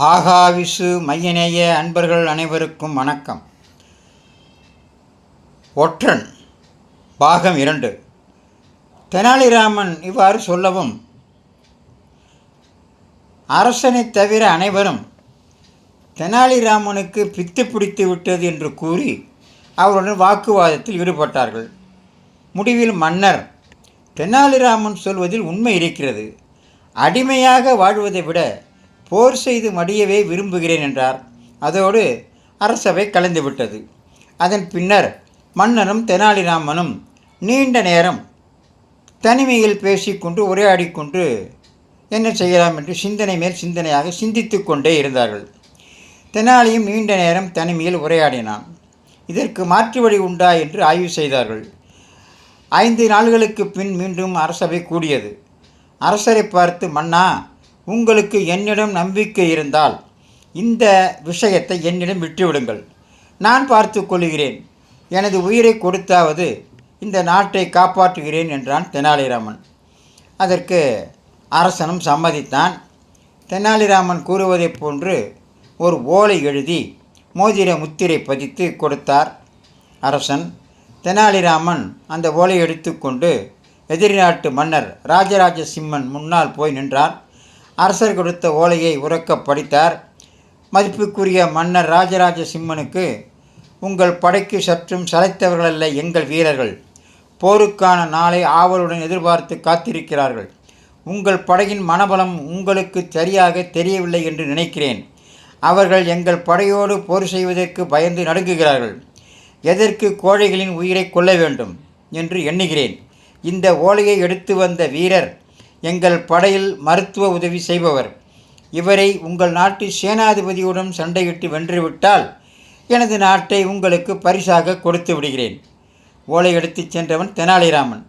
ஆகாவிசு மையநேய அன்பர்கள் அனைவருக்கும் வணக்கம். ஒற்றன் பாகம் இரண்டு. தெனாலிராமன் இவ்வாறு சொல்லவும் அரசனைத் தவிர அனைவரும் தெனாலிராமனுக்கு பித்து பிடித்து விட்டது என்று கூறி அவருடன் வாக்குவாதத்தில் ஈடுபட்டார்கள். முடிவில் மன்னர் தெனாலிராமன் சொல்வதில் உண்மை இருக்கிறது. அடிமையாக வாழ்வதை விட போர் செய்து மடியவே விரும்புகிறேன் என்றார். அதோடு அரசவை கலைந்துவிட்டது அதன் பின்னர் மன்னனும் தெனாலிராமனும் நீண்ட நேரம் தனிமையில் பேசிக்கொண்டு உரையாடிக்கொண்டு என்ன செய்யலாம் என்று சிந்தனை மேல் சிந்தனையாக சிந்தித்து கொண்டே இருந்தார்கள். தெனாலியும் நீண்ட நேரம் தனிமையில் உரையாடினான். இதற்கு மாற்று வழி உண்டா என்று ஆய்வு செய்தார்கள். ஐந்து நாள்களுக்கு பின் மீண்டும் அரசவை கூடியது. அரசரை பார்த்து மன்னா உங்களுக்கு என்னிடம் நம்பிக்கை இருந்தால் இந்த விஷயத்தை என்னிடம் விட்டுவிடுங்கள். நான் பார்த்து கொள்கிறேன். எனது உயிரை கொடுத்தாவது இந்த நாட்டை காப்பாற்றுகிறேன் என்றான் தெனாலிராமன். அதற்கு அரசனும் சம்மதித்தான். தெனாலிராமன் கூறுவதைப் போன்று ஒரு ஓலை எழுதி மோதிர முத்திரை பதித்து கொடுத்தார். அரசன் தெனாலிராமன் அந்த ஓலை எடுத்துக்கொண்டு எதிரி நாட்டு மன்னர் ராஜராஜ சிம்மன் முன்னால் போய் நின்றார் அரசர் கொடுத்த ஓலையை உறக்க படித்தார். மதிப்புக்குரிய மன்னர் ராஜராஜ சிம்மனுக்கு உங்கள் படைக்கு சற்றும் சளைத்தவர்களல்ல எங்கள் வீரர்கள். போருக்கான நாளை ஆவலுடன் எதிர்பார்த்து காத்திருக்கிறார்கள். உங்கள் படையின் மனபலம் உங்களுக்கு சரியாக தெரியவில்லை என்று நினைக்கிறேன். அவர்கள் எங்கள் படையோடு போர் செய்வதற்கு பயந்து நடுங்குகிறார்கள். எதற்கு கோழைகளின் உயிரை கொள்ள வேண்டும்? என்று எண்ணுகிறேன். இந்த ஓலையை எடுத்து வந்த வீரர் எங்கள் படையில் மருத்துவ உதவி செய்பவர். இவரை உங்கள் நாட்டு சேனாதிபதியுடன் சண்டையிட்டு வென்றுவிட்டால் எனது நாட்டை உங்களுக்கு பரிசாக கொடுத்து விடுகிறேன். ஓலை எடுத்துச் சென்றவன் தெனாலிராமன்.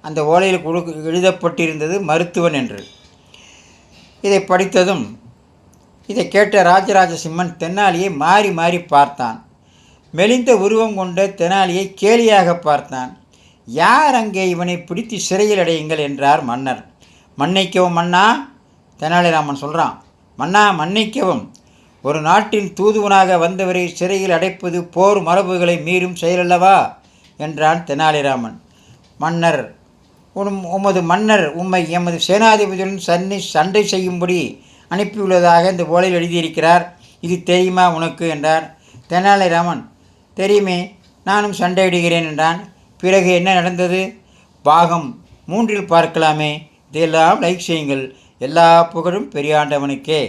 அந்த ஓலையில் கொடு எழுதப்பட்டிருந்தது மருத்துவன் என்று. இதை படித்ததும் இதை கேட்ட ராஜராஜ சிம்மன் தென்னாலியை மாறி மாறி பார்த்தான். மெலிந்த உருவம் கொண்ட தெனாலியை கேலியாக பார்த்தான். யார் அங்கே இவனை பிடித்து சிறையில் அடையுங்கள் என்றார் மன்னர். மன்னிக்கவும் மன்னா தெனாலிராமன் சொல்கிறான் மன்னா மன்னிக்கவும். ஒரு நாட்டின் தூதுவனாக வந்தவரை சிறையில் அடைப்பது போர் மரபுகளை மீறும் செயலல்லவா? என்றான் தெனாலிராமன். மன்னர் உம் உமது மன்னர் உம்மை எமது சேனாதிபதியுடன் சன்னி சண்டை செய்யும்படி அனுப்பியுள்ளதாக இந்த ஓலையில் எழுதியிருக்கிறார். இது தெரியுமா உனக்கு? என்றார். தெனாலிராமன் தெரியுமே நானும் சண்டையிடுகிறேன் என்றான். பிறகு என்ன நடந்தது? பாகம் மூன்றில் பார்க்கலாமே. இதையெல்லாம் லைக் செய்யுங்கள். எல்லா புகழும் பெரியாண்டவனுக்கே